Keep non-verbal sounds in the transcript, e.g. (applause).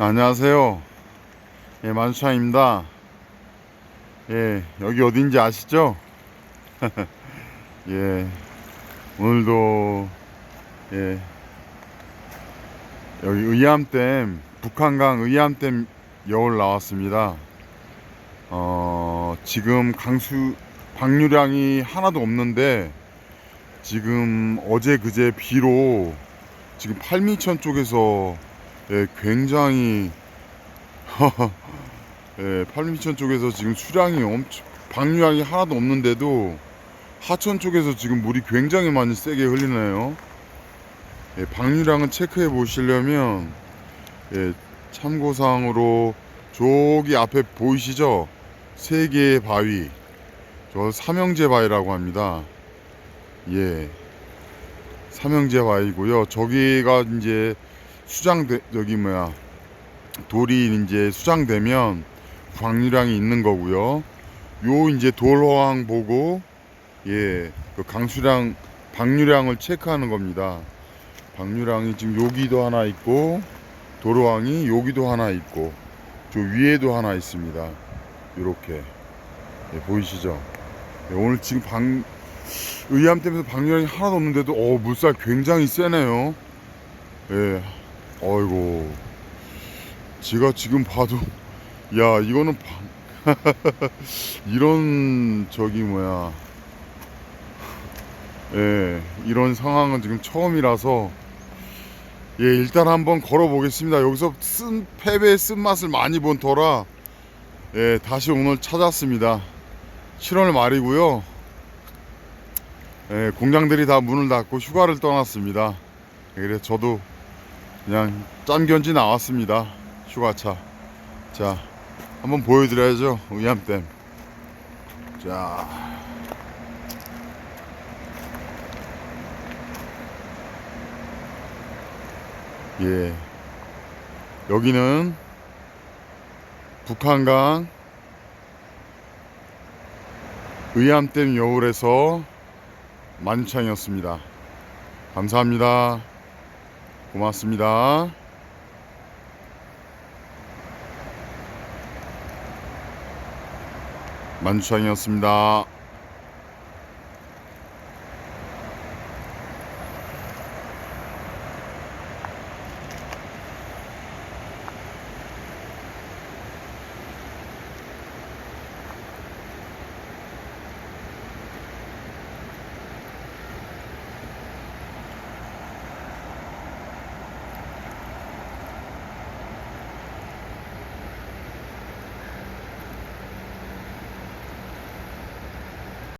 안녕하세요. 예, 만수창입니다. 예, 여기 어딘지 아시죠? (laughs) 예, 오늘도, 예, 여기 의암댐, 북한강 의암댐 여울 나왔습니다. 어, 지금 강수, 방류량이 하나도 없는데, 지금 어제 그제 비로 지금 팔미천 쪽에서 예, 굉장히 (laughs) 예, 팔미천 쪽에서 지금 수량이 엄청 방류량이 하나도 없는데도 하천 쪽에서 지금 물이 굉장히 많이 세게 흘리네요. 예, 방류량은 체크해 보시려면 예, 참고사항으로 저기 앞에 보이시죠? 세 개의 바위. 저 삼형제 바위라고 합니다. 예. 삼형제 바위고요. 저기가 이제 수장돼 여기 뭐야 돌이 이제 수장되면 방류량이 있는 거고요. 요 이제 돌호황 보고 예, 그 강수량 방류량을 체크하는 겁니다. 방류량이 지금 여기도 하나 있고 도로왕이 여기도 하나 있고 저 위에도 하나 있습니다. 이렇게 예, 보이시죠? 예, 오늘 지금 방 의암 때문에 방류량이 하나도 없는데도 어 물살 굉장히 세네요. 예, 어이고. 제가 지금 봐도 야 이거는 방 (laughs) 이런 저기 뭐야. 예 이런 상황은 지금 처음이라서 예 일단 한번 걸어 보겠습니다. 여기서 쓴 패배의 쓴맛을 많이 본 터라 예 다시 오늘 찾았습니다. 7월 말이고요. 예 공장들이 다 문을 닫고 휴가를 떠났습니다. 예, 그래서 저도 그냥 짬견지 나왔습니다 휴가차 자 한번 보여드려야죠 의암댐 자 예. 여기는 북한강 의암댐 여울에서 만창이었습니다. 감사합니다. 고맙습니다. 만주창이었습니다.